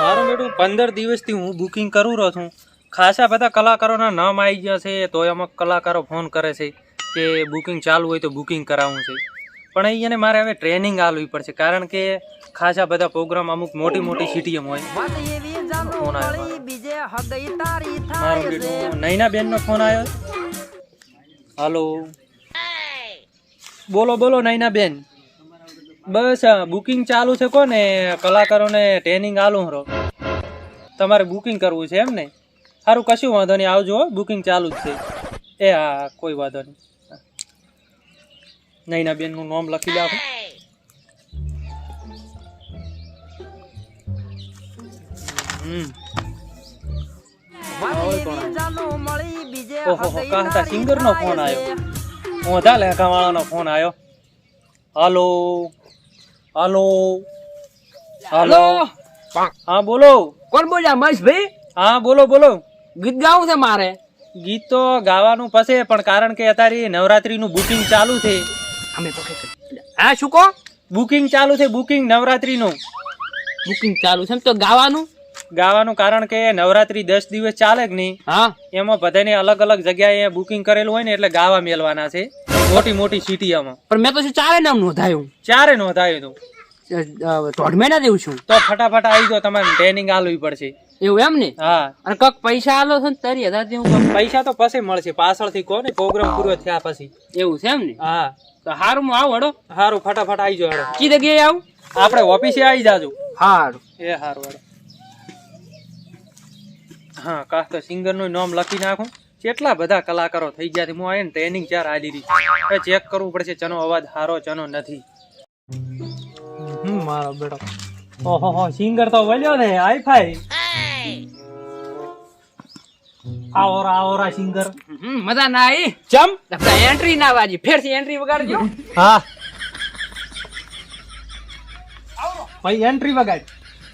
મારું બેટું પંદર દિવસથી હું બુકિંગ કરું રહ્યો છું. ખાસા બધા કલાકારોના નામ આવી ગયા છે તો અમુક કલાકારો ફોન કરે છે કે બુકિંગ ચાલુ હોય તો બુકિંગ કરાવવું છે. પણ અહીંયાને મારે હવે ટ્રેનિંગ આલવી પડશે, કારણ કે ખાસા બધા પ્રોગ્રામ અમુક મોટી મોટી સિટીઓમાં હોય. ફોન આવ્યો નૈના બેનનો ફોન આવ્યો. હાલો બોલો બોલો નૈના બેન બસ બુકિંગ ચાલુ છે કોને? કલાકારોને ટ્રેનિંગ આલું રહો. તમારે બુકિંગ કરવું છે એમ ને? સારું કશું વાંધો નહીં. આવજો હો, બુકિંગ ચાલુ જ છે. એ હા કોઈ વાંધો નહીં. નૈના બેનનું નામ લખી લો આપણે. હમ. ઓહો કાહતા સિંગર નો ફોન આવ્યો. મોઢા લેખા વાળાનો ફોન આવ્યો. હાલો. હાલો. હાલો. હા બોલો. કોણ બોલ્યા? મહેશભાઈ? હા બોલો બોલો. ગીત ગાવું છે મારે. ગીત તો ગાવાનું પશે પણ કારણ કે અત્યારે નવરાત્રીનું બુકિંગ ચાલુ છે. અમે હા શું કહો? બુકિંગ ચાલુ છે બુકિંગ નવરાત્રીનું. બુકિંગ ચાલુ છે તો ગાવાનું? ગાવાનું કારણ કે નવરાત્રી દસ દિવસ ચાલે કે નહીં? હા. એમાં બધાને અલગ અલગ જગ્યાએ બુકિંગ કરેલું હોય ને એટલે ગાવા મેલવાના છે. મોટી મોટી સિટીઓમાં પણ મેં તો ચારે નામ નોંધાયું? ચારે નોંધાયું હતું. દોઢ દેવું છું. તો ફટાફટ આવી જાઓ તમારે ટ્રેનિંગ આલવી પડશે. એવું એમ ને? હા. અને કક પૈસા આલો છે ને તારી હજાર દેવું પૈસા તો પછી મળશે પાછળથી કહો ને પ્રોગ્રામ પૂરો થયા પછી. એવું છે એમ ને? હા. તો હારું હું આવું હડો. સારું ફટાફટ આવી જાઓ હેડો. કઈ જગ્યાએ આવું? આપણે ઓફિસે આવી જાજો. હારું. એ સારું હડો. હા કાં તો સિંગરનું નામ લખી નાખું. કેટલા બધા કલાકારો થઈ ગયા છે. હું આવીને ટ્રેનિંગ ચાર આલી રહી ચેક કરવું પડશે ચનો અવાજ સારો ચનો નથી. હમ મારો બેટો ઓહો હો સિંગર તો વળ્યો ને હાઈ ફાઈ આવરા આવરા સિંગર હમ, મજા ના આવી ચમ એન્ટ્રી ના વાજી ફેરથી એન્ટ્રી વગાડજો હા ભાઈ એન્ટ્રી વગાડ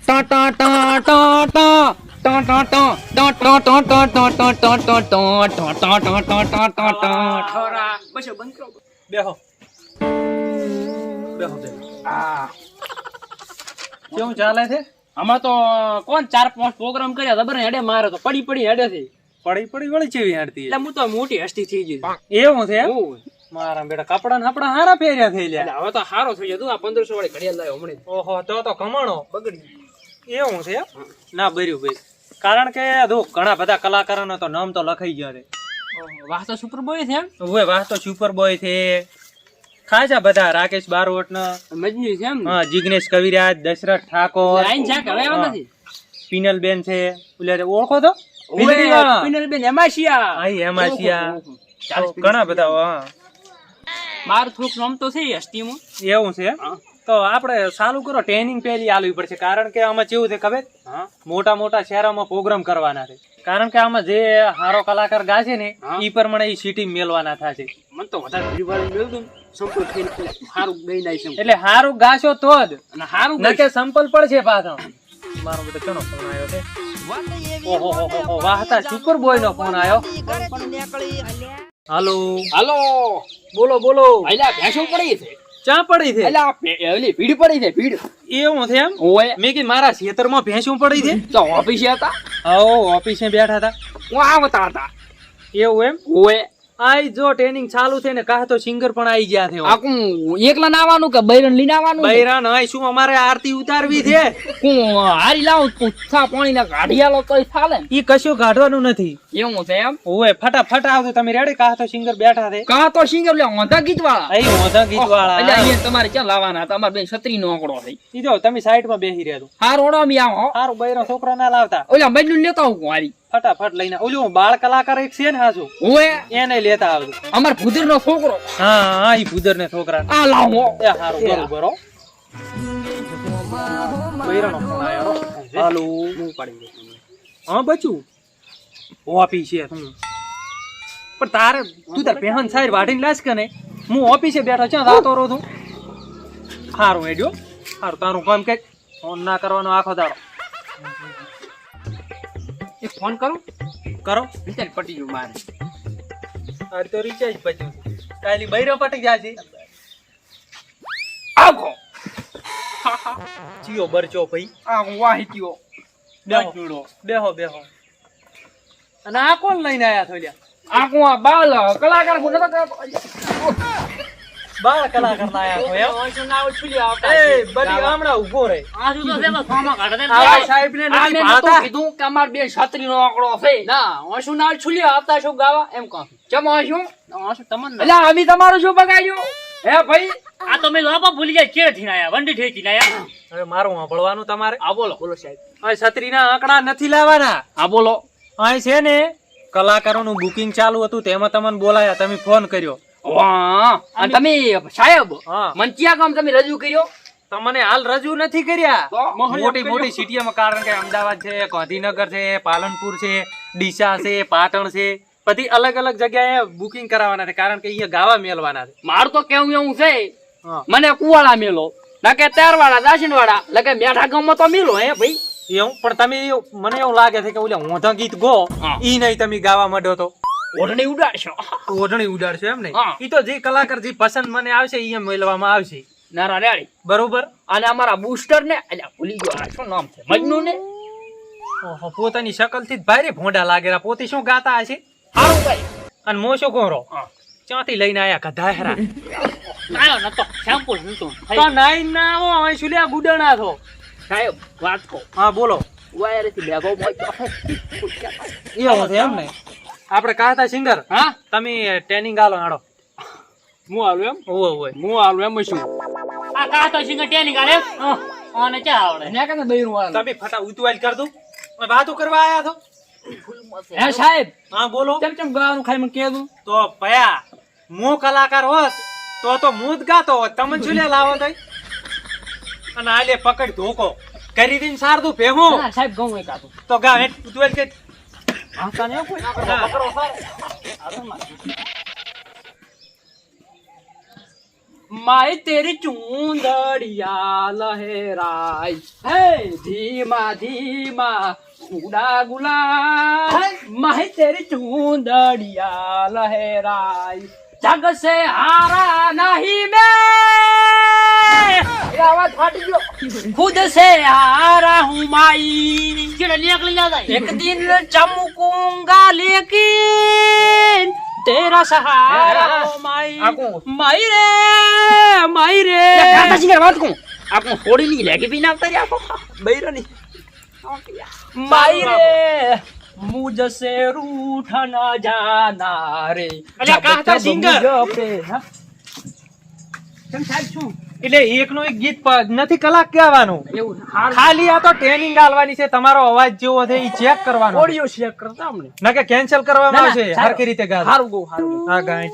ટા ટા ટા ટા ટા. ટો ટા ટા. ટા ટા ટા ટા ટા ટા ટા ટા ટા. ટા ટા ટા ટા ટા ટા ટા. ઠોરા. બસ બંધ કરો. બેહો બેહો બેહો આ. કેવું ચાલે છે? આમાં તો કોણ ચાર પાંચ પ્રોગ્રામ કર્યા ખબર ને હેડે મારે તો પડી પડી હેડે છે. પડી પડી વળી ચેવી હેડતી એટલે હું તો મોટી હસ્તી થઈ ગઈ એવું છે મારા બેટા કપડા ને આપડા હારા પહેર્યા થઈ લ્યા. હવે તો હારો થઈ જતું આ પંદરસો વાળી ઘડિયાળ લાવ્યો હમણાં. ઓહો તો તો કમાણો. બગડી એવું છે ના બર્યું ભાઈ કારણ કે જો ઘણા બધા કલાકારોનો તો નામ તો લખાઈ ગયા છે. વાહ તો સુપર બોય છે એમ. વાહ તો સુપર બોય છે. ખાસા બધા? રાકેશ બારોટ ને મજનુ છે એમ? હા જિગ્નેશ કવિરાજ દશરથ ઠાકોર. આઈને જા ઘરે આવ્યો નથી? પિનલ બેન છે. ઓલે ઓળખો તો? પિનલ બેન હેમાશિયા. આઈ. ચાલીસ ઘણા બધા હા. મારું થોડુંક નામ તો છે હસ્તીમાં એવું છે? તો આપણે ચાલુ કરો ટ્રેનિંગ પહેલી આલવી પડશે. કારણ કે આમાં કેવું છે ખબર? મોટા મોટા શહેરોમાં પ્રોગ્રામ કરવાના છે. કારણ કે આમાં જે હારો કલાકાર ગાશે ને એ ઈ પ્રમાણે એ સિટી મેલવાના થશે. મને તો વધારે સંપલ થઈને હારું ગઈ નાય છે એટલે હારું ગાશો તો જ. અને હારું ન કે સંપલ પડશે પાછો. મારો બધો ચનો ફોન આવ્યો છે. ઓહો હો હો હો વાહતા સુપર બોય નો ફોન આવ્યો. હાલો. હાલો. બોલો બોલો. અલ્યા ભેંસો પડી છે. ચા પડી છે? અલ્યા ઓલી ભીડ પડી છે ભીડ. એવું છે એમ? ઓય. મેં કીધું મારા ખેતરમાં ભેંસું પડી છે? તો ઓફિસે હતા? આવો ઓફિસે બેઠા હતા. હું આવતા હતા. એવું એમ? ઓય. આઈ જો ટ્રેનિંગ ચાલુ થઈ ને કાં તો સિંગર પણ આવી ગયા છે આ એકલા નાવાનું કે બૈરન લઈને આવવાનું? બૈરાન આઈ શું અમારે આરતી ઉતારવી છે? કું હારી લાવું પૂછા પાણી ના કાઢિયાલો તો ચાલે ઈ કશું કાઢવાનું નથી. એવું છે એમ? ઓય ફટાફટ આવજો તમે રેડી કાહ તો સિંગર બેઠા છે? કાં તો સિંગર લે ઓંધા ગીત વાળા આઈ મોઢા ગીત એટલે વાળા અહીંયા તમારે ક્યાં લાવવાના તમારે બે છત્રી નો આંકડો છે. ઈ જો તમે સાઈડમાં બેસી રહ્યા છો હાર ઓડો મી આવો સારું બૈરો છોકરા ના લાવતા. ઓલા મજનુ લેતા હું હારી. ફટાફટ લઈને ઓલું બાળ કલાકાર એક છે ને હાસુ ઓય. એને લેતા આવજો. અમાર ભૂદર નો છોકરો. હા હા ઈ ભૂદર ને છોકરા આ લાવો. એ હારું બરોબર હો. બૈરાનો ફોન આયો. હો. હાલો. હા બચું. ઓફિસ છે તું પણ તારે તું તાર પહેન સાઈડ વાઢીને લાશ કે નહીં? હું ઓફિસે બેઠો છે રાતો રહું છું સારું એડ્યો સારું તારું કામ કઈ ફોન ના કરવાનો આખો દાડો. એક ફોન કરું. કરો. વિચાર પટી ગયું મારે. આ તો રિચાર્જ બચ્યું કાલી બૈરો પટી જાય છે. આખો ચિયો બરચો ભાઈ. આ વાહિતીઓ બેહો. બેહો બેહો. અને આ કોણ લઈને આયા થોડ્યા લ્યા? આ કોણ બાલ કલાકાર કોણ નતો બાર છો એ હમણાં રહે. આવા સાહેબ ને. આ નથી મેં નતું ભાળતા કીધું કે અમાર બે છત્રીનો આંકડો છે. ના હું શું નાળ છુલ્યો આપતા ગાવા? એમ કહું ચમ હશું હું શું એટલે અમે તમારું શું બગાડ્યું? હે ભાઈ? આ તો મેં લાપા ભૂલી જાય ચેડથી આયા? વંડી ઠેકી આયા. હવે મારું સાંભળવાનું તમારે? આ બોલો. બોલો સાહેબ. આ છત્રી ના આંકડા નથી લાવવાના. આ બોલો. અહીં છે ને કલાકારોનું બુકિંગ ચાલુ હતું તેમાં તમને બોલાયા તમે ફોન કર્યો. અને તમે સાહેબ મંચિયા કામ તમે રજૂ કર્યો? તમને હાલ રજૂ નથી કર્યા. મોટી મોટી સિટીઓમાં કારણ કે અમદાવાદ છે ગાંધીનગર છે પાલનપુર છે ડીસા છે પાટણ છે. બધી અલગ અલગ જગ્યાએ બુકિંગ કરાવવાના છે કારણ કે અહીંયા ગાવા મેલવાના છે. મારું તો કેવું એવું છે. મને કુવાળા મેલો. ના કે તારવાળા દાસીન વાળા લગે મેઠા ગામમાં તો મેલો હે ભાઈ. એવું? પણ તમે મને એવું લાગે છે કે ઓલા ઓંધા ગીત ગો. ઈ નહીં તમે ગાવા માંડો તો. ઓઢણી ઉડાડશો. ઓઢણી ઉડાડશો એમ નહીં? ઈ તો જે કલાકાર જે પસંદ મને આવશે ઈ એમ મેળવામાં આવશે. નારા રેડી. બરોબર? અને અમારા બૂસ્ટર ને અલ્યા ભૂલી ગયો આ શું નામ છે? મજનુ ને ઓહો, પોતાની શકલથી ભારે ભોંડા લાગેલા. પોતે શું ગાતા હશે? હારું ભાઈ. અને મોશો કોરો. ક્યાંથી લઈને આયા કધા હેરા આયો નતો સેમ્પલ નતો. તો નાઈ ના આવો અહીં શું ગુડણા છો? સાહેબ વાત કો હા બોલો. વાયરથી બેગો મોય એવું છે એમ ને? આપણે કાતા સિંગર? હા? તમે ટ્રેનિંગ આલો આડો હું આલું એમ? ઓવે ઓવે. હું આલું એમ શું? આ કાતા તો સિંગર ટેની ગાલે ઓને ચા આવડે? ને કાને બૈરું આલે? તમે ફટા ઉતવાલ કર દો. વાતો કરવા આયા છો. હે સાહેબ? હા બોલો. કેમ કેમ ગાવાનું ખાઈ મને દઉં તો ભયા મુ કલાકાર હોત તો તો હું જ ગાતો હોત. તમે શું લે લાવો તઈ? અને આલે લે પકડ ધોકો. કરી દઈને સારદું ભેહું. સાહેબ ગઉં એક આતું તો ગા ઉતવાલ કે તને કોઈ હા. માય તેરી ચૂંદડિયા લહેરાય હે ધીમા ધીમા ઉડા ગુલાલ માય તેરી ચૂંદડિયા લહેરાય જગ સે હારા નહીં મેં खुद से आ रहा हूँ माई। एक दिन चमकूँगा लेकिन तेरा सहारा माई। माई रे माई रे आपको थोड़ी नहीं लेके भी ना तेरे आपको बैरा नहीं। माई रे मुझसे रूठ ना जाना रे। अच्छा कहा था सिंगर? तुम साहब छू એટલે એકનું એક ગીત નથી કલાક કહેવાનું. ખાલી આ તો ટ્રેનિંગ આલવાની છે તમારો અવાજ જેવો છે એ ચેક કરવાનો. ઓડિયો ચેક કરતા અમને. ના કે કેન્સલ કરવામાં આવશે સારું. રીતે ગા હારું ગો હારું. હા ગાય.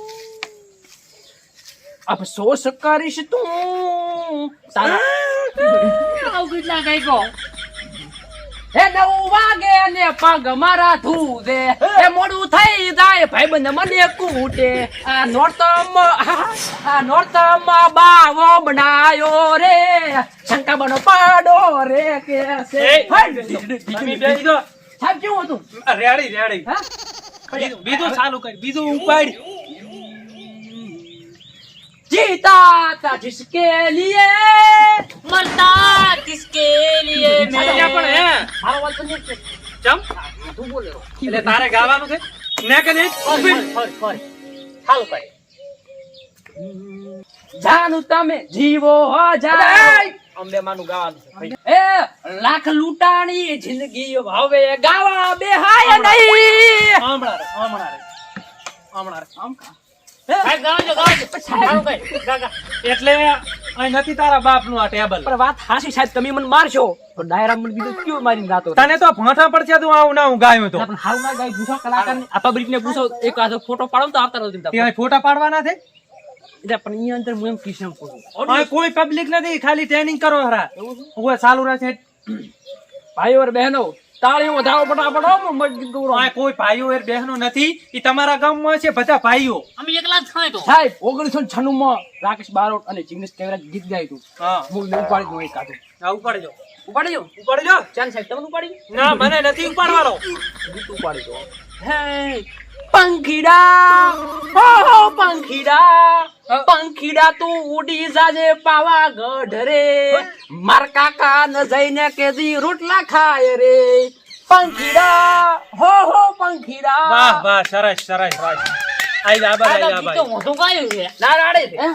અફસોસ કરીશ તું. તારા આવું કેટલા કઈ કહો હે નવ વાગે ને પગ મારા ધૂજે એ મોડું થઈ જાય ભાઈ બંધ મને કૂટે. આ નોરતમ આ નોરતમ બાવો બનાયો રે. શંકા બનો પાડો રે કે છે. તમે બેસી જાઓ. સાહેબ કેવું હતું? Ready ready. બીજું ચાલુ કરી બીજું ઉપાડ જીતા તા जिसके लिए મરતા કિસકે લીએ અલ્યા પણ હે મારો વાત સમજ છે ચમ તું બોલે એટલે તારે ગાવાનું છે ને કે નહીં? ફરી ફરી ફરી ચાલુ કરે જાનું તમે જીવો હો જાઓ અંબે માનું ગાવાનું છે એ લાખ લૂંટાણી જિંદગી હવે ગાવા બેહાય નહીં હમણાં રે, હમણાં રે. હમણાં રે. આમ કા? એટલે અહીં નથી તારા બાપનું આ ટેબલ. પણ વાત હાસી સાહેબ તમે મને મારશો. તો ડાયરા મને બીજું કયો મારીને ગાતો તને તો ભોંઠા પડશે તું આવું ના હું ગાયું તો. પણ હાલ ના ગાય પૂછો આ ને એક આધો ફોટો પાડો તો આવતા રહો ત્યાં ફોટા પાડવાના છે? પણ અહીંયા અંદર હું એમ કિસ્સા પૂછું કોઈ પબ્લિક નથી ખાલી ટ્રેનિંગ કરો હરા. હું ચાલુ રહેશે ભાઈઓ અને બહેનો તાળીઓ વધારો ફટાફટ મજદૂરો અહીં કોઈ ભાઈઓ એ બહેનો નથી એ તમારા ગામમાં છે બધા ભાઈઓ. અમે એકલા જ થાય તો. સાહેબ ઓગણીસો છન્નું માં રાકેશ બારોટ અને જિગ્નેશ કેવરાજ ગીત ગાય તું હા. ઉપાડી દઉં એક આધું હા, ઉપાડજો ઉપાડી દઉં ઉપાડજો ચાલ સાહેબ તમે ઉપાડી ના મને નથી ઉપાડવાનો. ગીત ઉપાડી દો. હે પંખીડા. હો પંખીડા. પંખીડા તું ઉડી જાજે પાવાગઢ રે માર કાકા ન જઈને કેદી રોટલા ખાય રે. પંખીડા. હો હો પંખીડા. વાહ વાહ સરસ સરસ સરસ. આઈ જા બાઈ આઈ જા બાઈ મોઢું ગાયું છે. ના રાડે છે. હે?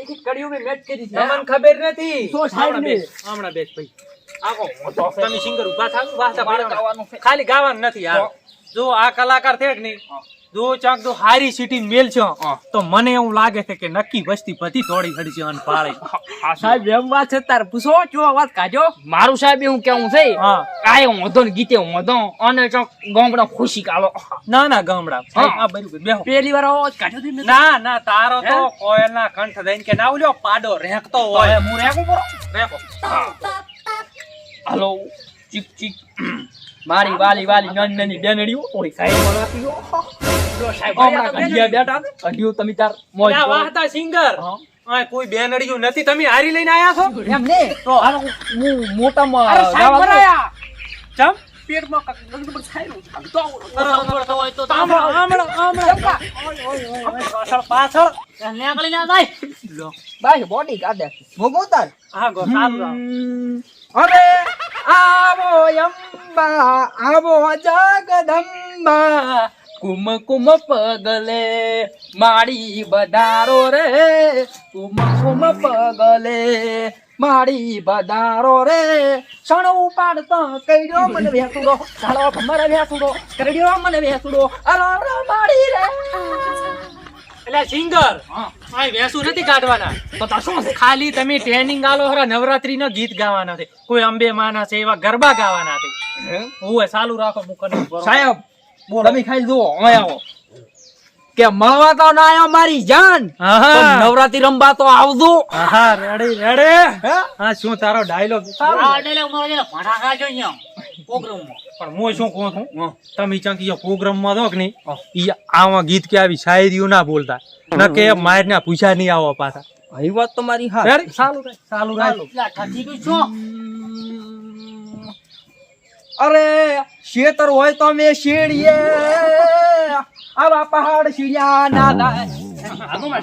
એક એક કડીઓ મેં મેચ કરી છે. તમને ખબર નથી. તો સાહેબ હમણાં ને. બેસ, બેસ ભાઈ. આખો મોટો તમે સિંગર ઊભા થાવ. વાહ તા ખાલી ગાવાનું નથી યાર. જો આ કલાકાર છે કે નહીં? જો ચાક જો હારી સિટી મેલ છે હા. તો મને એવું લાગે છે કે નક્કી વસ્તી બધી તોડી હડી છે અને પાળે. સાહેબ. એમ વાત છે તાર પૂછો જો વાત કાજો મારું સાહેબ હું કેવું છે? હા. કાય વાંધો ને ગીતે વાંધો અને ચોક ગામડા ખુશી કાલો ના ના ગામડા. આ બરોબર બેહો. પેલી વાર આવો કાઢ્યો થી ના ના તારો તો હે? કોયલના કંઠ દઈને કે ના ઉલ્યો પાડો રેખતો હોય. હું રેકું પડો રેખો. હાલો ચીક ચીક. મારી વાલી વાલી નાની નાની બેનડીઓ ઓય સાહેબ બનાતી હો હમણાં ઘડિયા બેઠા ને ઘડિયું તમે તાર મોજ ના વાહતા સિંગર? હા. કોઈ બેનડિયું નથી. તમે હારી લઈને આયા છો? એમ ને? તો હું સાહેબ ગાવા. ભરાયા. ચમ? પેટમાં કાંઈક ગડબડ થાય ને. તો હોય તો આમળો. આમળો આમળો પાછળ પાછળ. નીકળી ના જાય. બાય બોડી કાઢે મોગો તાર હા ગો ચાલુ અરે આવો અંબા, આવો જગદંબા. કુમ કુમ પગલે માડી બધારો રે. કુમ કુમ પગલે માડી બધારો રે. સણ ઉપાડતો કઈડ્યો મને વેસુડો ચાલો મને વેસુડો કરડ્યો મને વેસુડો અરો મારી રે. એટલે સિંગર આ વેસુ નથી કાઢવાના. તો તાર શું? છે ખાલી તમે ટ્રેનિંગ આલો હરા નવરાત્રી નો ગીત ગાવાના છે. કોઈ અંબે માના છે એવા ગરબા ગાવાના છે. હું? ચાલુ રાખો મુકન સાહેબ તમે ખાઈ જુઓ અહીં આવો. કે મળવા તો ના આવ્યો મારી જાન નવરાત્રી રમવા તો આવજો. હા રેડી રેડી હા? શું તારો ડાયલોગ ખાજો અહીંયા. પ્રોગ્રામમાં. પણ હું શું કહું છું? તમે ચંકી પ્રોગ્રામમાં દો કે નહીં? ઈ આવા ગીત કે આવી શાયરીઓ ના બોલતા. ન કે માર ના પૂછા નહીં આવો પાછા. અહીં વાત તો મારી હા રેડી ચાલુ રાખ ચાલુ રાખ એટલે આ ઠઠી ગયું શું? અરે શેતર હોય તો મેં શેડીએ આવા પહાડ શીડ્યા ના થાય. આગોમાં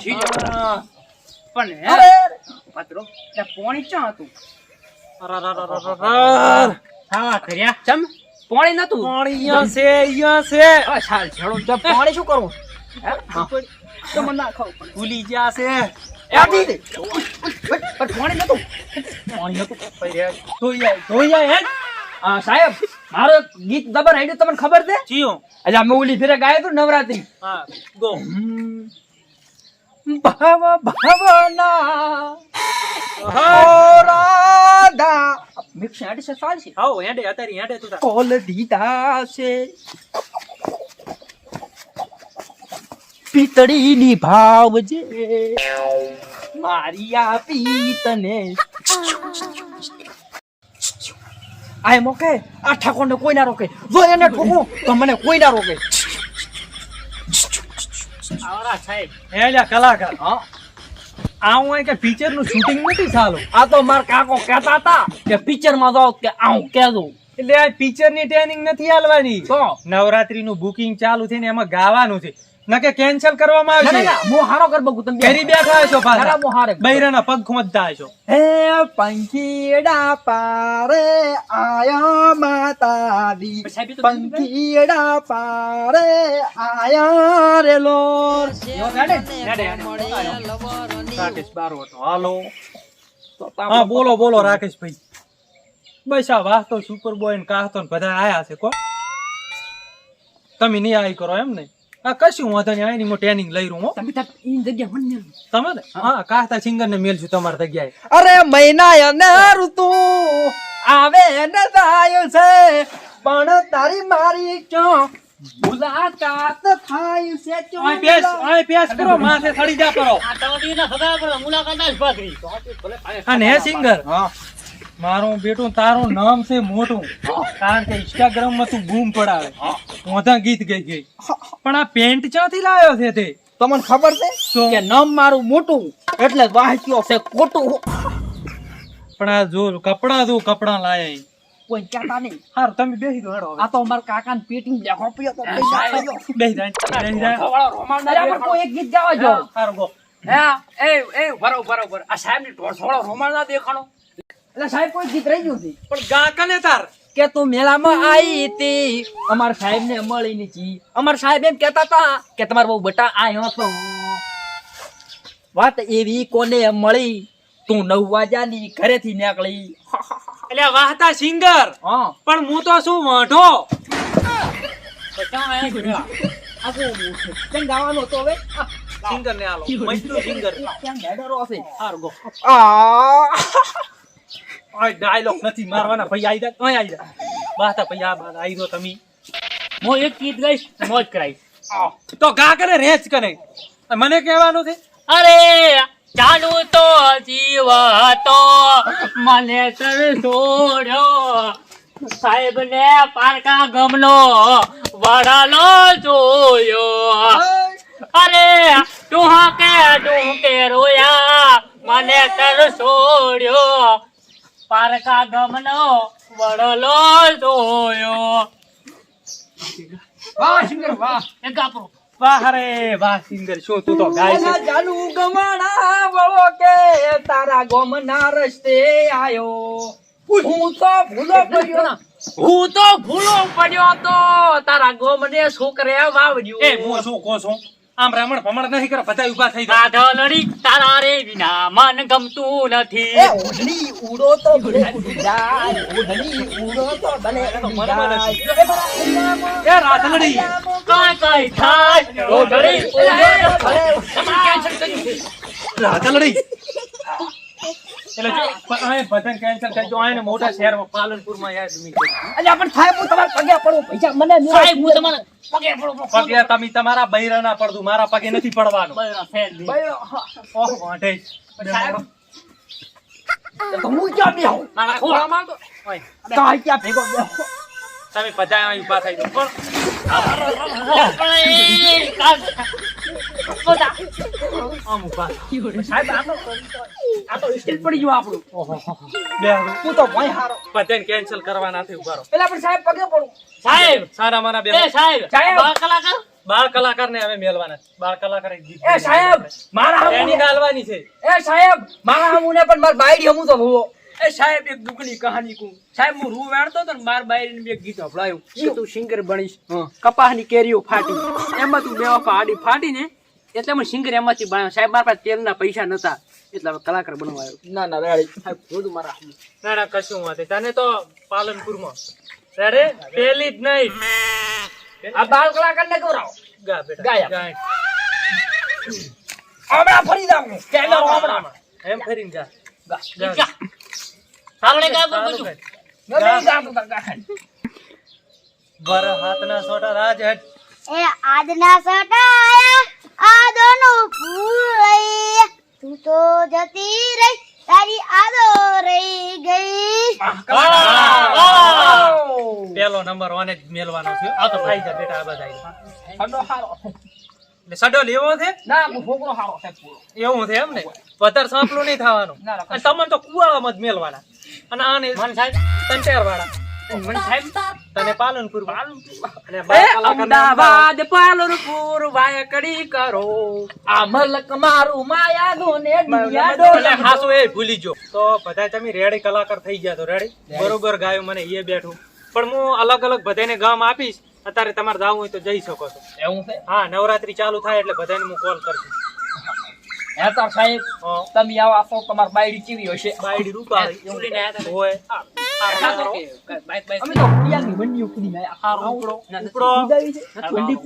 પણ હે પત્રો પોણી ચા હતું. હા કર્યા? ચમ પોણી નતું? પાણી અહીંયા છે અહીંયા છે. આ છાલ છેડો તે પોણી શું કરું હે? તો મને ભૂલી ગયા છે. આડી દે પણ. પોણી નતું. પોણી નતું. ધોઈ આય ધોઈ આય હેડ સાહેબ મારો ગીત દબર આઈડ્યું તમને ખબર છે? ચિયો આજે અમે ઓલી ફેરે ગાયું હતું નવરાત્રી. હા ગો. ભાવ ભાવના. હા. ઓ રાધા. મિક્સ આડી છે ચાલશે આવો હેડે અત્યારે હેડે તું. કોલ દીધા છે. પિતળીની ભાવજે મારી આ પીતને આય મોકે આ ઠાકોરને કોઈ ના રોકે. જો એને ઠોકો તો મને કોઈ ના રોકે. આવરા સાહેબ. હેડ્યા કલાકાર હા. આ હું અહીં કે પિક્ચરનું શૂટિંગ નથી ચાલુ. આ તો માર કાકો કહેતા હતા કે પિક્ચરમાં જાઓ કે આવું દઉં. એટલે આ પિક્ચરની ટ્રેનિંગ નથી હાલવાની. તો નવરાત્રી નું બુકિંગ ચાલુ છે ને એમાં ગાવાનું છે. નકે કેન્સલ કરવામાં આવ્યો ના, ના, હું હારો કર બગુ તમે ઘરી બેઠા છો ખરા, પાછા. હું હારે બૈરાના પગ ખમદતા હશો. હે પંખીડા પારે આયા માતાજી. પંખીડા પારે આયા રે લોર. રાકેશ બારોટો હાલો. હા બોલો બોલો રાકેશભાઈ બસ આ તો સુપર બોય ને કાહતો ને બધા આયા છે કો. તમે નહીં આઈ કરો એમ ને? આ કશું વાંધો નહીં આની હું ટ્રેનિંગ લઈ રહ્યું હો. તમે તાર જગ્યા મને. તમે ને હા. કાહતા સિંગર ને મેલશું તમારી જગ્યાએ. અરે મહિના અને ઋતુ આવે ને જાય છે પણ તારી મારી ચો મુલાકાત થાય છે આય પેસ આય પેસ કરો માથે સડી જા કરો. આ તવડીના ભગા પર મુલાકાત આજ ભાગરી. અને હે સિંગર હા. મારું બેટું તારું નામ છે મોટું. કારણ કે ઇન્સ્ટાગ્રામમાં તું બૂમ પડાવે. મોટા ગીત ગઈ ગઈ. પણ આ પેન્ટ ક્યાંથી લાવ્યો છે તે? તમને ખબર છે કે નામ મારું મોટું એટલે વાહક્યો છે ખોટું. પણ આ જો કપડા જો કપડા લાયા કોઈ કહેતા નહીં. હાર તમે બેસી દો હેડો આ તો અમારા કાકાને ને દેખો પીયો તો બેસી જાય બેસી જાય ઢોસવાળો રોમાલ ના અરે પણ કોઈ એક ગીત ગાવા જો. હાર ગો. હે એ એ બરો બરો આ સાહેબની ઢોસવાળો રોમાલ ના દેખાણો. એટલે સાહેબ કોઈ ગીત રહી ગયું પણ ગા કને તાર? કે તું મેળામાં આવી હતી? અમાર સાહેબ ને મળી નથી અમાર સાહેબ એમ કહેતા હતા કે તમાર બહુ બટા આયો તો વાત એવી કોને મળી? તું નવ વાગ્યાની ઘરેથી નીકળી. એટલે વાહતા સિંગર. હા. પણ હું તો શું વાંઢો? ગાવાનો તો હવે? સિંગર ને આલો. સિંગર. કેમ હેડરો હશે? હારું ગો. આ. ઓય ડાયલોગ નથી મારવાના ભાઈ આઈ જા આઈ જા. બાતા ભાઈ આ બાદ આઈ દો તમે. મો એક ગીત ગાઈશ મોજ કરાઈશ તો ગા કરે રેચ કરે. મને કહેવાનું છે? અરે ચાલુ તો જીવ તો મને તમે છોડ્યો સાહેબ ને પારકા ગમનો વડાલો જોયો. અરે ટુહાકે ટુહકે રોયા મને તર છોડ્યો પારકા ગમનો વડલો જોયો. વાહ સિંગર વાહ. એ ગાપરો. વાહ રે વાહ સિંગર શું તું તો ગાય છે? જાલુ ગમણા વળો કે તારા ગોમના રસ્તે આયો. હું તો ભૂલો પડ્યો. હું તો ભૂલો પડ્યો તો તારા ગોમને છોકરે વાવડ્યું? એ હું શું કહું છું? આમ રમણ ભમણ નહીં કરો બધા ઊભા થઈ જાય ગાધલડી તારા રે વિના મન ગમતું નથી. એ ઓઢણી ઉડો તો જાય ઓઢણી ઉડો તો બને એ રાતલડી કાય કાંઈ થાય રોધડી ઉડો તો ભલે રાતલડી એટલે જો આ ભજન કેન્સલ કરી દો આને મોટા શહેરમાં પાલનપુરમાં યાર જમી. અલ્યા પણ સાહેબ હું તમારા પગે પડું પૈસા મને. સાહેબ હું તમારા પગે પડું પગે તમે તમારા બૈરા ના પડતું મારા પગે નથી પડવાનું બૈરા ફેર દે. ભાઈ, ઓહ વાંઢે સાહેબ. તો હું ક્યાં બેહું? મારા ખોળામાં તો. ઓય, કાંઈ ક્યાં ભેગો બેહો તમે બધા અહીં ઊભા થઈ જાઓ કેન્સલ કરવાના સાહેબ. સાહેબ સારા મારા બે સાહેબ કલાકાર બાળ કલાકાર ને હવે મેલવાના. બાળ કલાકાર એ સાહેબ, મારા ગાલવાની છે એ સાહેબ, મારા હમુને પણ મારી બાયડી હમું તો રૂવો. એ સાહેબ, એક દુઃખની કહાની કું સાહેબ, હું રૂ વેણતો તો ને માર મેં એક ગીત સંભળાયું. કે તું સિંગર બનીશ. કપાસની કેરીઓ ફાટી. એમાં તું બેવા આડી ફાટી ને એટલે મને સિંગર એમાંથી બનાવ્યો. સાહેબ મારા પાસે તેલના પૈસા નતા. એટલે હવે કલાકાર બનવા આવ્યો ના ના રેડી. સાહેબ ખોદું મારા ના ના કશું વાંધો તને તો પાલનપુરમાં. તારે પેલી જ નહીં. આ બાળ કલાકારને કવરાવો. ગા બેટા. ગાયા. હમણાં ફરી જાઉં કેમેરો હમણાં. એમ ફરીને જા. ગા. જા. ગમે. બર હાથના સોટા રાજ. એ આજના આદોનું ફૂલ તું તો જતી રહી તારી આદો રહી ગઈ. પેલો નંબર ઓને જ મેલવાનો છે આ તો ભાઈ જા બેટા આ બધા. ઠંડો હારો. એટલે સડો લેવો છે? ના હું છોકરો હારો છે પૂરો. એવું છે એમ ને? વધારે સાંપલું નહીં થવાનું. અને તમને તો કુવાળામાં જ મેલવાના. અને આને મન સાહેબ તંટેર વાળા મન સાહેબ તને પાલનપુર એ અમદાવાદ પાલનપુર વાયકડી કરો. આ મલક મારું માયા ગોને દુનિયા એટલે ડોલા હાસુ એ ભૂલી જો તો બધા તમે રેડી કલાકાર થઈ ગયા તો રેડી બરોબર ગાયો મને એ બેઠું. પણ હું અલગ અલગ બધાને ગામ આપીશ. અત્યારે તમારે જવું હોય તો જઈ શકો છો. એવું છે? હા નવરાત્રી ચાલુ થાય એટલે બધાને હું કોલ કરશું હે તાર સાહેબ તમે આવો છો તમાર બાયડી ચીવી હશે બાયડી રૂપાળી. ચૂડીને આયા હતા. હોય અમે તો કુડિયાની હારું ઉપડો ઉપડો. કૂદાવી છે? કૂદી?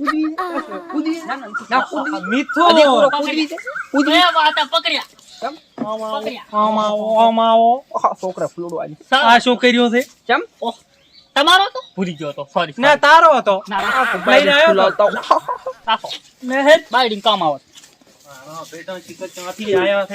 કૂદી? ના, કૂદી. મીઠું. વાતા પકડ્યા. કેમ? પકડ્યા. આમ આવો આમ આવો. આહા, છોકરા ફૂલડવાની. આ શું કર્યું છે? કેમ? તમારો તો ભૂલી ગયો તો. સોરી ના તારો હતો. ના, બાયડી આવ્યો તો. મેં હેડ કામ આવત. બેટા શિખર ત્યાંથી આયા